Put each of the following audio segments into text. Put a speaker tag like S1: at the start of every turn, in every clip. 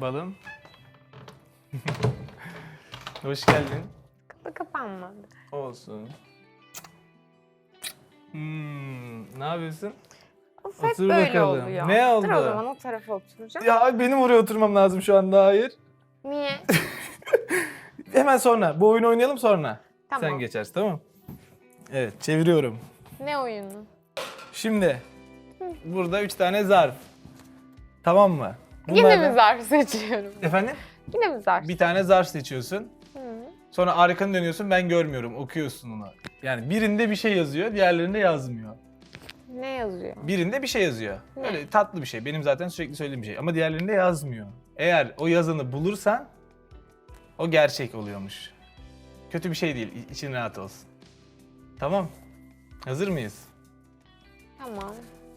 S1: balım. Hoş geldin.
S2: Kapı kapanmadı.
S1: Olsun. Hmm, ne yapıyorsun?
S2: Of hep
S1: Otur
S2: böyle
S1: bakalım.
S2: oluyor.
S1: Ne oldu?
S2: Dur o zaman o tarafa oturacağım.
S1: Ya benim oraya oturmam lazım şu anda hayır.
S2: Niye?
S1: Hemen sonra. Bu oyunu oynayalım sonra.
S2: Tamam.
S1: Sen geçersin tamam? Evet çeviriyorum.
S2: Ne oyunu?
S1: Şimdi burada üç tane zarf. Tamam mı?
S2: Yine mi zarf seçiyorum?
S1: Efendim?
S2: Yine mi zarf?
S1: Bir tane zarf seçiyorsun.
S2: Hı.
S1: Sonra arkanı dönüyorsun ben görmüyorum. Okuyorsun onu. Yani birinde bir şey yazıyor, diğerlerinde yazmıyor.
S2: Ne yazıyor?
S1: Birinde bir şey yazıyor.
S2: Ne?
S1: Öyle tatlı bir şey. Benim zaten sürekli söylediğim bir şey. Ama diğerlerinde yazmıyor. Eğer o yazanı bulursan o gerçek oluyormuş. Kötü bir şey değil. İçin rahat olsun. Tamam. Hazır mıyız?
S2: Tamam.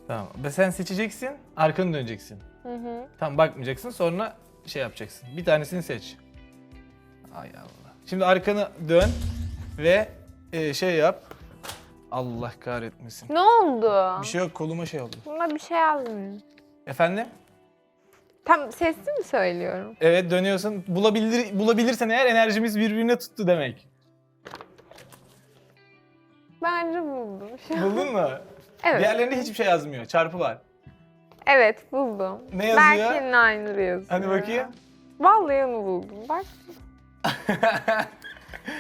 S1: Tamam. Sen seçeceksin, arkanı döneceksin.
S2: Hı hı.
S1: Tam bakmayacaksın sonra şey yapacaksın. Bir tanesini seç. Ay Allah. Şimdi arkanı dön ve e, şey yap. Allah kahretmesin.
S2: Ne oldu?
S1: Bir şey yok koluma şey oldu.
S2: Bunda bir şey yazmıyor.
S1: Efendim?
S2: Tam sesli mi söylüyorum?
S1: Evet dönüyorsun. Bulabilir, bulabilirsen eğer enerjimiz birbirine tuttu demek.
S2: Bence buldum. şu an.
S1: Buldun mu?
S2: evet.
S1: Diğerlerinde hiçbir şey yazmıyor. Çarpı var.
S2: Evet buldum.
S1: Ne yazıyor?
S2: Berke'nin aynı yazıyor.
S1: Hadi bakayım.
S2: Vallahi onu buldum. Bak.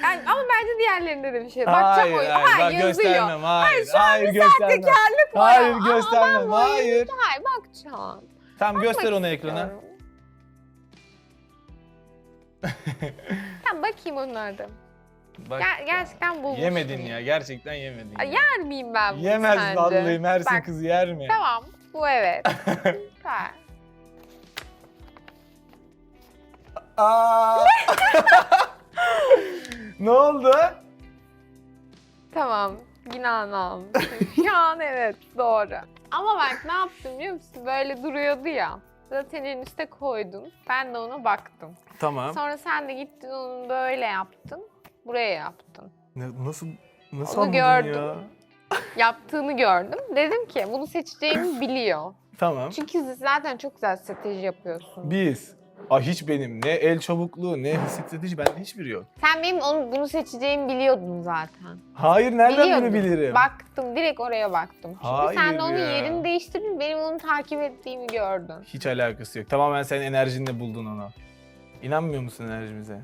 S2: Yani, ama bence diğerlerinde de bir şey. Bakacağım
S1: hayır, hayır,
S2: Ha,
S1: bak
S2: yazıyor.
S1: göstermem. Hayır,
S2: şu an
S1: hayır
S2: bir
S1: göstermem.
S2: sahtekarlık var
S1: Hayır
S2: ama
S1: göstermem.
S2: bu
S1: Hayır.
S2: Hayır bakacağım.
S1: Tamam göster onu ekrana.
S2: istiyorum. tamam bakayım onlarda.
S1: Bak.
S2: Ger- gerçekten bulmuş
S1: Yemedin
S2: muyum?
S1: ya. Gerçekten yemedin.
S2: Ay,
S1: ya.
S2: yer miyim ben bunu
S1: Yemez
S2: sence?
S1: vallahi Mersin
S2: Bak,
S1: kızı yer mi?
S2: Tamam bu evet. Süper.
S1: Aa! ne oldu?
S2: Tamam. Günahını almışım. Şu an evet doğru. Ama bak ne yaptım biliyor musun? Böyle duruyordu ya. Zaten en üste koydun. Ben de ona baktım.
S1: Tamam.
S2: Sonra sen de gittin onu böyle yaptın. Buraya yaptın.
S1: Ne- nasıl nasıl
S2: Onu
S1: anladın
S2: gördüm.
S1: ya?
S2: Yaptığını gördüm. Dedim ki bunu seçeceğimi biliyor.
S1: Tamam.
S2: Çünkü zaten çok güzel strateji yapıyorsun.
S1: Biz. Aa hiç benim ne el çabukluğu ne strateji bende hiçbiri yok.
S2: Sen benim onu, bunu seçeceğimi biliyordun zaten.
S1: Hayır nereden
S2: Biliyordum.
S1: bunu bilirim?
S2: Baktım, direkt oraya baktım. Çünkü
S1: Hayır
S2: sen de onun
S1: ya.
S2: yerini değiştirdin, benim onu takip ettiğimi gördün.
S1: Hiç alakası yok. Tamamen senin enerjinle buldun onu. İnanmıyor musun enerjimize?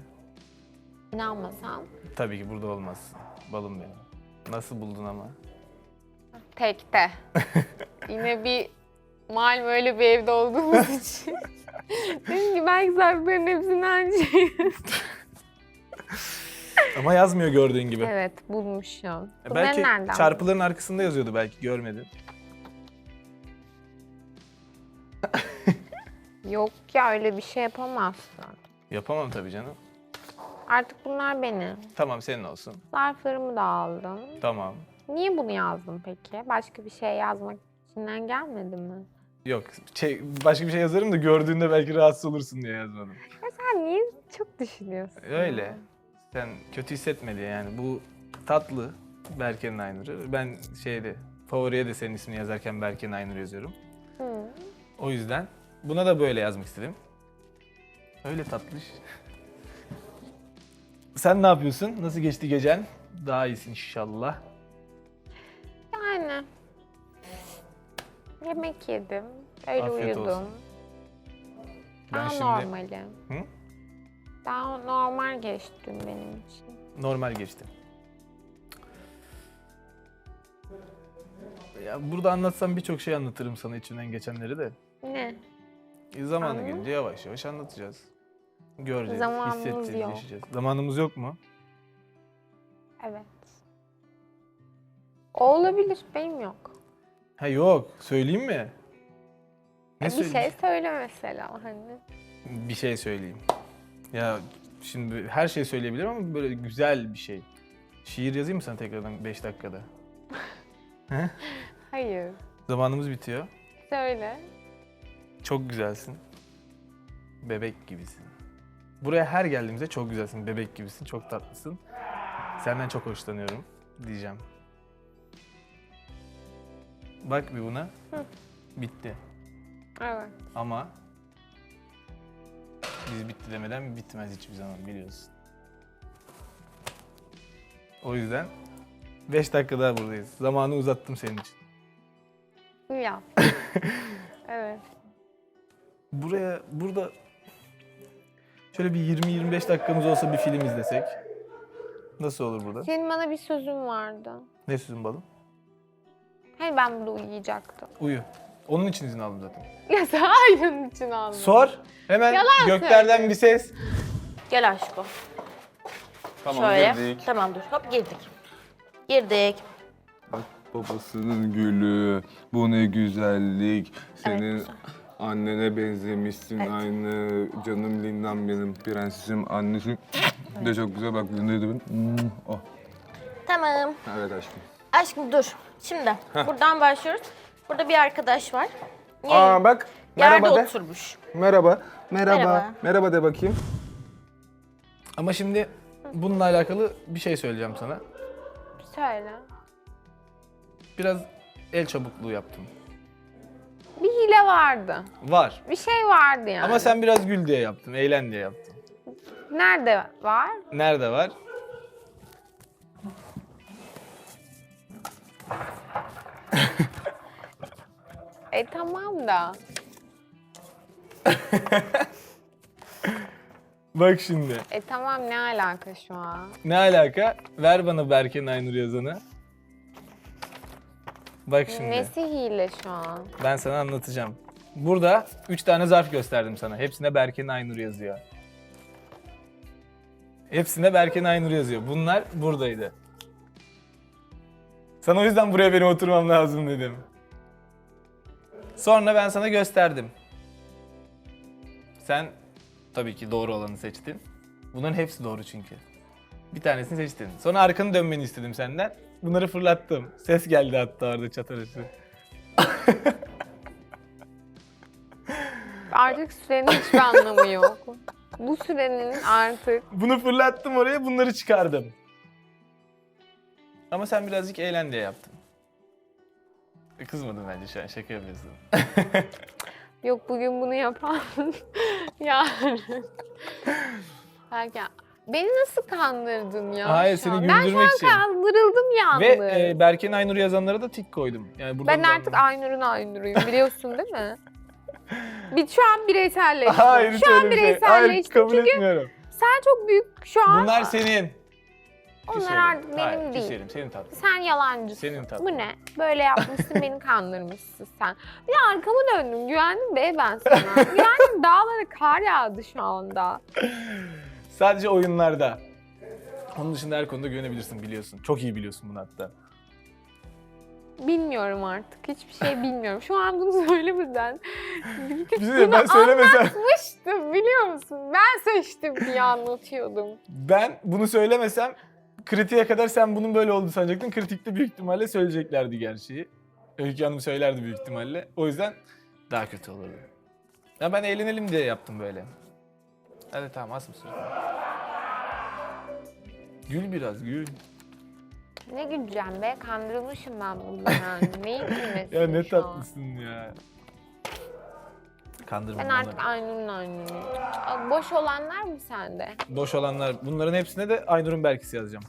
S2: İnanmasan
S1: Tabii ki burada olmaz. Balım benim. Nasıl buldun ama?
S2: Tekte. Yine bir malum öyle bir evde olduğumuz için. Dedim ki belki zarfların hepsini aynı şey.
S1: Ama yazmıyor gördüğün gibi.
S2: evet bulmuşum.
S1: E,
S2: Bu
S1: belki
S2: nereden?
S1: çarpıların arkasında yazıyordu belki görmedin.
S2: Yok ya öyle bir şey yapamazsın.
S1: Yapamam tabii canım.
S2: Artık bunlar benim.
S1: Tamam senin olsun.
S2: Zarflarımı da aldım.
S1: Tamam.
S2: Niye bunu yazdım peki? Başka bir şey yazmak içinden gelmedi mi?
S1: Yok şey, başka bir şey yazarım da gördüğünde belki rahatsız olursun diye yazmadım.
S2: Ya sen niye çok düşünüyorsun?
S1: Öyle. Sen kötü hissetme diye yani. Bu tatlı Berke'nin Aynur'u. Ben şeyde favoriye de senin ismini yazarken Berke'nin Aynur yazıyorum.
S2: Hı.
S1: O yüzden buna da böyle yazmak istedim. Öyle tatlış. Sen ne yapıyorsun? Nasıl geçti gecen? Daha iyisin inşallah.
S2: Yemek yedim. Öyle
S1: Afiyet
S2: uyudum.
S1: olsun. Ben
S2: Daha
S1: şimdi
S2: normali.
S1: Hı?
S2: Daha normal geçti dün benim için.
S1: normal geçti. Ya burada anlatsam birçok şey anlatırım sana içinden geçenleri de.
S2: Ne?
S1: E, Zamanı
S2: Ama-
S1: gelince yavaş yavaş anlatacağız. Göreceğiz,
S2: Zamanımız
S1: hissedeceğiz,
S2: yok.
S1: yaşayacağız. Zamanımız yok mu?
S2: Evet. O olabilir. Benim yok.
S1: Ha yok. Söyleyeyim mi? Ne
S2: bir şey söyle mesela hani.
S1: Bir şey söyleyeyim. Ya şimdi her şey söyleyebilirim ama böyle güzel bir şey. Şiir yazayım mı sana tekrardan 5 dakikada?
S2: Hayır.
S1: Zamanımız bitiyor.
S2: Söyle.
S1: Çok güzelsin. Bebek gibisin. Buraya her geldiğimizde çok güzelsin, bebek gibisin, çok tatlısın. Senden çok hoşlanıyorum diyeceğim. Bak bir buna.
S2: Hı.
S1: Bitti.
S2: Evet.
S1: Ama Biz bitti demeden bitmez hiçbir zaman biliyorsun. O yüzden 5 dakika daha buradayız. Zamanı uzattım senin için.
S2: Yap. evet.
S1: Buraya, burada şöyle bir 20-25 dakikamız olsa bir film izlesek. Nasıl olur burada?
S2: Senin bana bir sözün vardı.
S1: Ne sözün balım?
S2: Hani ben burada uyuyacaktım.
S1: Uyu. Onun için izin aldım zaten.
S2: Ya sen aynının için aldın.
S1: Sor. Hemen
S2: Yalan
S1: göklerden bir ses.
S3: Gel aşkım.
S4: Tamam
S3: Şöyle.
S4: girdik.
S3: Tamam dur. Hop girdik. Girdik.
S4: Bak babasının gülü. Bu ne güzellik. Senin
S3: güzel.
S4: annene benzemişsin
S3: Evet.
S4: aynı. Canım Linda'm benim prensesim. Annesi de çok güzel. Bak Linda'yı da ben. Hmm, Oh.
S3: Tamam.
S4: Evet aşkım.
S3: Aşkım dur. Şimdi buradan başlıyoruz. Burada bir arkadaş var.
S4: Aa bak.
S3: Yerde
S4: Merhaba de.
S3: oturmuş.
S4: Merhaba. Merhaba.
S3: Merhaba.
S4: Merhaba de bakayım.
S1: Ama şimdi bununla alakalı bir şey söyleyeceğim sana.
S2: Söyle.
S1: Biraz el çabukluğu yaptım.
S2: Bir hile vardı.
S1: Var.
S2: Bir şey vardı yani.
S1: Ama sen biraz gül diye yaptın, eğlen diye yaptın.
S2: Nerede var?
S1: Nerede var?
S2: E tamam da.
S1: Bak şimdi.
S2: E tamam ne alaka şu an?
S1: Ne alaka? Ver bana Berke'nin Aynur yazanı. Bak şimdi.
S2: Nesi hile şu an?
S1: Ben sana anlatacağım. Burada 3 tane zarf gösterdim sana. Hepsinde Berke'nin Aynur yazıyor. Hepsinde Berke'nin Aynur yazıyor. Bunlar buradaydı. Sana o yüzden buraya benim oturmam lazım dedim. Sonra ben sana gösterdim. Sen tabii ki doğru olanı seçtin. Bunların hepsi doğru çünkü. Bir tanesini seçtin. Sonra arkanı dönmeni istedim senden. Bunları fırlattım. Ses geldi hatta orada çat arası.
S2: Artık sürenin hiçbir anlamı yok. Bu sürenin artık
S1: Bunu fırlattım oraya, bunları çıkardım. Ama sen birazcık eğlen diye yaptın. E, Kızmadın bence şu an, şaka yapıyorsun.
S2: yok bugün bunu yapan yarın. Belki beni nasıl kandırdın ya?
S1: Hayır,
S2: şu
S1: seni
S2: an? Ben şu
S1: güldürmek
S2: an
S1: için.
S2: kandırıldım yalnız.
S1: Ve e, Berke'nin Aynur yazanlara da tik koydum. Yani burada
S2: ben artık Aynur'un Aynur'uyum biliyorsun değil mi? Bir, şu an bireyselleştim.
S1: Hayır hiç
S2: şu an
S1: öyle bir şey. Hayır
S2: bireyselleştim
S1: kabul
S2: çünkü
S1: etmiyorum.
S2: sen çok büyük şu an.
S1: Bunlar senin.
S2: Onlar
S1: Küserim.
S2: artık benim
S1: Hayır,
S2: değil.
S1: Küserim, senin tatlın.
S2: Sen yalancısın.
S1: Senin tatlın.
S2: Bu ne? Böyle yapmışsın beni kandırmışsın sen. Bir de arkamı döndüm. Güvendim be ben sana. Güvendim dağlara kar yağdı şu anda.
S1: Sadece oyunlarda. Onun dışında her konuda güvenebilirsin biliyorsun. Çok iyi biliyorsun bunu hatta.
S2: Bilmiyorum artık. Hiçbir şey bilmiyorum. Şu an bunu söylemeden
S1: Bir şey ben söylemesem,
S2: anlatmıştım biliyor musun? Ben seçtim diye anlatıyordum.
S1: ben bunu söylemesem kritiğe kadar sen bunun böyle olduğunu sanacaktın. Kritikte büyük ihtimalle söyleyeceklerdi gerçeği. Öykü Hanım söylerdi büyük ihtimalle. O yüzden daha kötü olurdu. Ya ben eğlenelim diye yaptım böyle. Hadi tamam az mı sürdü? Gül biraz gül.
S2: Ne güleceğim be? Kandırılmışım ben burada yani. Neyin gülmesi
S1: Ya ne
S2: şu an?
S1: tatlısın ya. Kandırma
S2: Ben artık Aynur'un. Aa, Boş olanlar mı sende?
S1: Boş olanlar. Bunların hepsine de Aynur'un Berkisi yazacağım.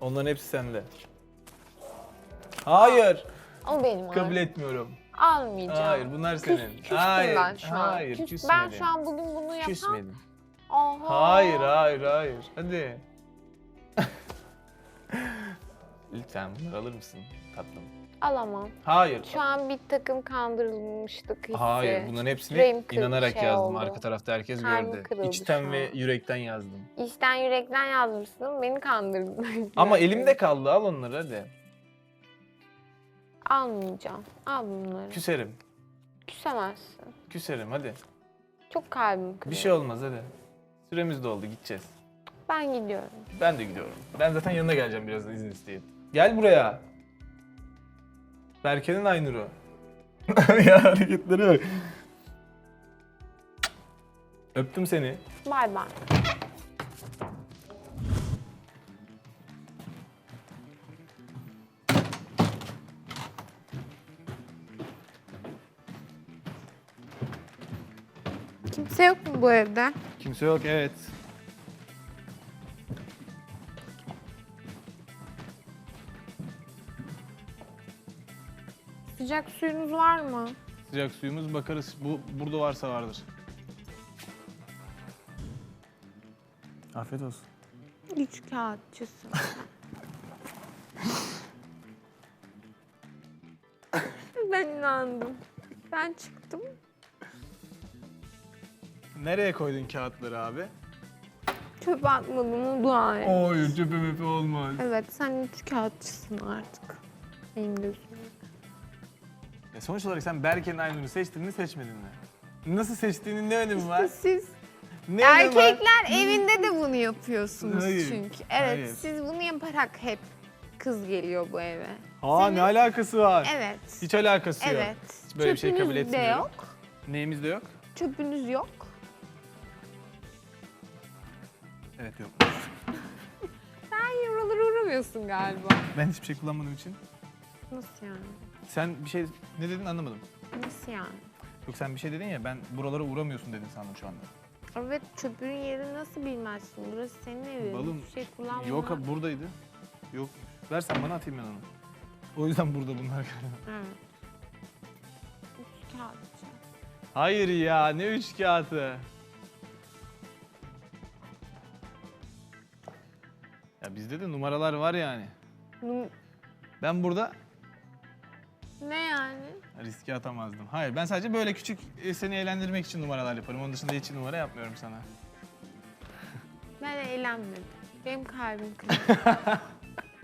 S1: Onların hepsi sende. Hayır.
S2: O benim
S1: Kabul etmiyorum.
S2: Almayacağım.
S1: Hayır bunlar senin.
S2: küstüm
S1: hayır.
S2: ben şu an.
S1: Hayır
S2: Küs-
S1: küsmedin.
S2: ben şu an bugün bunu yapan...
S1: Küsmedin.
S2: Oha.
S1: Hayır hayır hayır. Hadi. Lütfen bunları alır mısın tatlım?
S2: Alamam.
S1: Hayır.
S2: Şu an bir takım kandırılmıştık hissi.
S1: Hayır bunların hepsini
S2: Yüreğim
S1: inanarak
S2: şey
S1: yazdım.
S2: oldu.
S1: Arka tarafta herkes
S2: Kalbim
S1: gördü.
S2: kırıldı
S1: İçten ve
S2: an.
S1: yürekten yazdım.
S2: İçten yürekten yazmışsın. Beni kandırdın.
S1: Ama elimde kaldı al onları hadi.
S2: Almayacağım. Al bunları.
S1: Küserim.
S2: Küsemezsin.
S1: Küserim hadi.
S2: Çok kalbim kırıyor.
S1: Bir şey olmaz hadi. Süremiz doldu gideceğiz.
S2: Ben gidiyorum.
S1: Ben de gidiyorum. Ben zaten yanına geleceğim birazdan izin isteyip. Gel buraya. Berke'nin Aynur'u. ya hareketlere bak. Öptüm seni.
S2: Bay bay. Kimse yok mu bu evde?
S1: Kimse yok evet.
S2: Sıcak suyunuz var mı?
S1: Sıcak suyumuz bakarız. Bu burada varsa vardır. Afiyet olsun.
S2: Üç kağıtçısın. ben inandım. Ben çıktım.
S1: Nereye koydun kağıtları abi?
S2: Çöpe atmadığımı dua et.
S1: Oy çöpe mepe olmaz.
S2: Evet sen üç kağıtçısın artık. Benim gözümde.
S1: Ya sonuç olarak sen Berke'nin aynını seçtin mi seçmedin mi? Nasıl seçtiğinin ne önemi var?
S2: Siz
S1: Ne önemi var?
S2: erkekler evinde de bunu yapıyorsunuz
S1: Hayır,
S2: çünkü. Evet
S1: hayır.
S2: siz bunu yaparak hep kız geliyor bu eve.
S1: Aa ne alakası var?
S2: Evet.
S1: Hiç alakası yok.
S2: Evet.
S1: Hiç böyle bir şey kabul
S2: Çöpünüz de
S1: etmiyorum.
S2: yok.
S1: Neyimiz de yok?
S2: Çöpünüz yok.
S1: Evet yok.
S2: Sen yavrulara uğramıyorsun galiba.
S1: Ben hiçbir şey kullanmadığım için.
S2: Nasıl yani?
S1: Sen bir şey ne dedin anlamadım.
S2: Nasıl yani?
S1: Yok sen bir şey dedin ya ben buralara uğramıyorsun dedin sandım şu anda.
S2: Evet çöpün yerini nasıl bilmezsin? Burası senin evin.
S1: Balım,
S2: Hiçbir şey kullanma.
S1: Yok abi buradaydı. Yok. Versen bana atayım ben onu. O yüzden burada bunlar.
S2: Evet. Üç kağıtçı.
S1: Hayır ya ne üç kağıtı. Ya bizde de numaralar var yani.
S2: Num-
S1: Ben burada
S2: Ne yani?
S1: riske atamazdım. Hayır ben sadece böyle küçük e, seni eğlendirmek için numaralar yaparım. Onun dışında hiç numara yapmıyorum sana.
S2: Ben eğlenmedim. Benim kalbim kırıldı.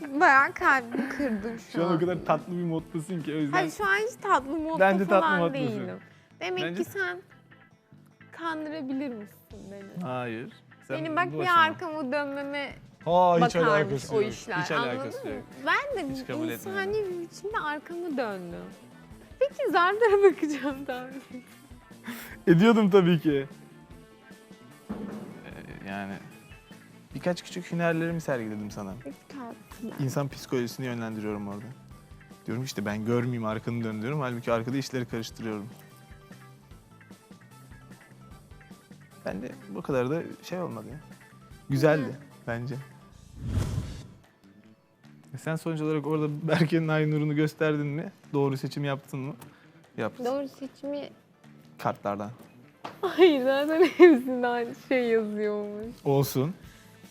S2: Bayağı kalbimi kırdın şu,
S1: Şu an
S2: an.
S1: o kadar tatlı bir moddasın ki o yüzden.
S2: Hayır şu an hiç tatlı modda
S1: Bence tatlı
S2: falan değilim. Demek
S1: Bence-
S2: ki sen kandırabilir misin beni?
S1: Hayır. Sen
S2: Benim bak
S1: bu
S2: bir
S1: aşama-
S2: arkamı dönmeme
S1: Ha, hiç
S2: bakarmış
S1: alakası
S2: o
S1: yok.
S2: işler.
S1: Hiç
S2: Anladın
S1: alakası
S2: mı?
S1: yok.
S2: Ben de
S1: Hiç kabul
S2: insani
S1: etmiyorum.
S2: bir biçimde arkamı döndüm. Peki zarlara bakacağım daha.
S1: Ediyordum tabii ki. Ee, yani birkaç küçük hünerlerimi sergiledim sana. İnsan psikolojisini yönlendiriyorum orada. Diyorum işte ben görmeyeyim arkanı dön diyorum. Halbuki arkada işleri karıştırıyorum. Ben de bu kadar da şey olmadı ya. Güzeldi bence. Sen sonuç olarak orada Berke'nin Aynur'unu gösterdin mi? Doğru seçim yaptın mı? Yaptın.
S2: Doğru seçimi...
S1: Kartlardan.
S2: Hayır zaten hepsinde aynı şey yazıyormuş.
S1: Olsun.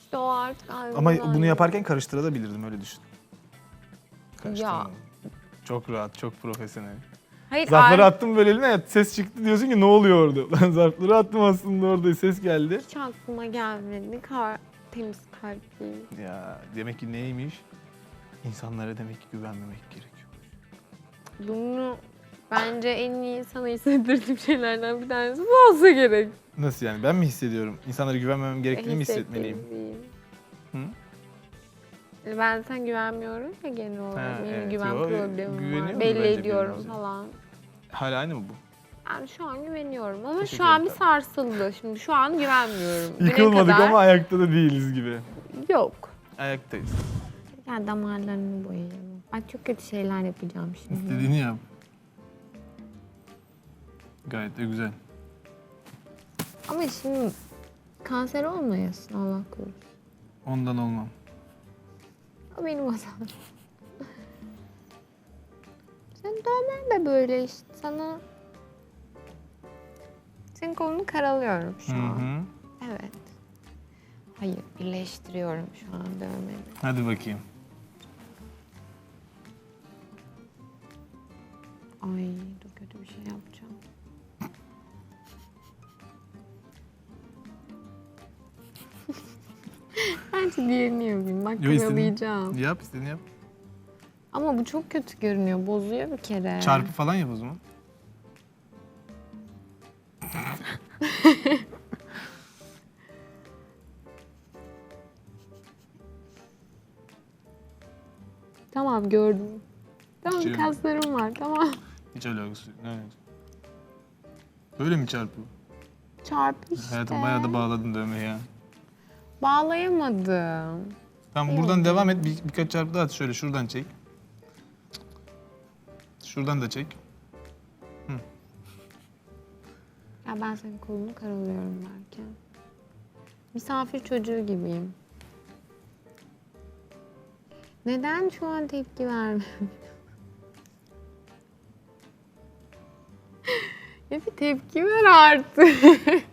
S2: İşte o artık ayrı
S1: Ama bunu yaparken karıştırabilirdim öyle düşün.
S2: Ya.
S1: Çok rahat, çok profesyonel.
S2: Hayır,
S1: Zarfları
S2: ayrı-
S1: attım böyle eline ses çıktı diyorsun ki ne oluyor orada? Ben zarfları attım aslında orada ses geldi.
S2: Hiç aklıma gelmedi. Kadar temiz kalpliyim.
S1: Ya demek ki neymiş? İnsanlara demek ki güvenmemek gerekiyor.
S2: Bunu bence en iyi sana hissettirdiğim şeylerden bir tanesi bu olsa gerek.
S1: Nasıl yani? Ben mi hissediyorum? İnsanlara güvenmemem gerektiğini mi hissetmeliyim?
S2: Hissettiğim.
S1: Hı?
S2: Ben sen güvenmiyorum ya genel olarak. Benim
S1: evet,
S2: güven
S1: yo,
S2: problemim var. Belli
S1: bence
S2: ediyorum
S1: birbirimize.
S2: falan.
S1: Hala aynı mı bu?
S2: Yani şu an güveniyorum ama
S1: Teşekkür
S2: şu an bir
S1: ederim.
S2: sarsıldı. Şimdi şu an güvenmiyorum. Düne
S1: Yıkılmadık
S2: kadar-
S1: ama ayakta da değiliz gibi.
S2: Yok.
S1: Ayaktayız.
S2: Ya damarlarını boyayalım. Bak çok kötü şeyler yapacağım şimdi.
S1: İstediğini yap. Gayet de güzel.
S2: Ama şimdi kanser olmayasın Allah korusun.
S1: Ondan olmam.
S2: O benim hatam. Sen dövmen de böyle işte sana... Senin kolunu karalıyorum şu
S1: Hı
S2: an.
S1: hı.
S2: Evet. Hayır, birleştiriyorum şu an dövmeni.
S1: Hadi bakayım.
S2: Ay dur kötü bir şey yapacağım. Bence diğerini yapayım. Bak
S1: Yo,
S2: karalayacağım.
S1: Yap istediğini yap.
S2: Ama bu çok kötü görünüyor. Bozuyor bir kere.
S1: Çarpı falan yap o zaman.
S2: Tamam gördüm. Tamam
S1: Şey-
S2: kaslarım var tamam.
S1: Hiç alakası yok. Ne alakası? Böyle mi çarpı?
S2: Çarpı işte.
S1: Hayatım bayağı da bağladın dövmeyi ya.
S2: Bağlayamadım.
S1: Tamam buradan devam et. Bir, birkaç çarpı daha at. Şöyle şuradan çek. Şuradan da çek. Hı.
S2: Ya ben senin kolunu karalıyorum belki. Misafir çocuğu gibiyim. Neden şu an tepki vermiyorsun? Ya bir tepki ver artık.